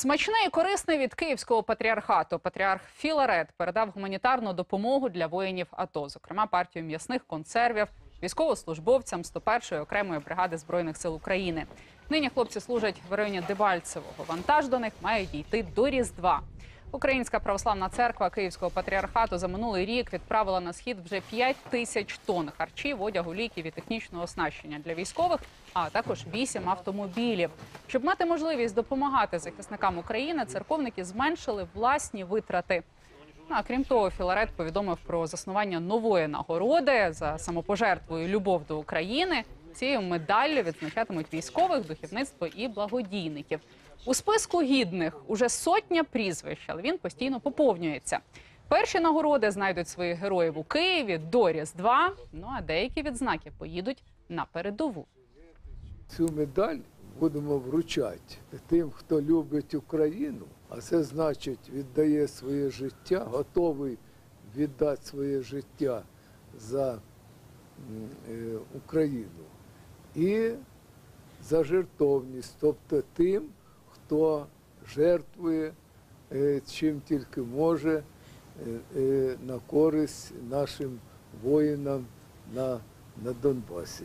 Смачне і корисне від Київського патріархату. Патріарх Філарет передав гуманітарну допомогу для воїнів АТО, зокрема партію м'ясних консервів військовослужбовцям 101-ї окремої бригади збройних сил України. Нині хлопці служать в районі Дебальцевого. Вантаж до них має дійти до Різдва. Українська православна церква Київського патріархату за минулий рік відправила на схід вже 5 тисяч тонн харчів, одягу, ліків і технічного оснащення для військових, а також 8 автомобілів. Щоб мати можливість допомагати захисникам України, церковники зменшили власні витрати. А крім того, Філарет повідомив про заснування нової нагороди за самопожертву і любов до України. Цією медаллю відзначатимуть військових, духовництво і благодійників. У списку гідних уже сотня прізвищ, але він постійно поповнюється. Перші нагороди знайдуть своїх героїв у Києві до Різдва. Ну а деякі відзнаки поїдуть на передову. Цю медаль будемо вручати тим, хто любить Україну, а це значить віддає своє життя, готовий віддати своє життя за е, Україну і за жертовність, тобто тим, хто жертвує е, чим тільки може е, е, на користь нашим воїнам на, на Донбасі.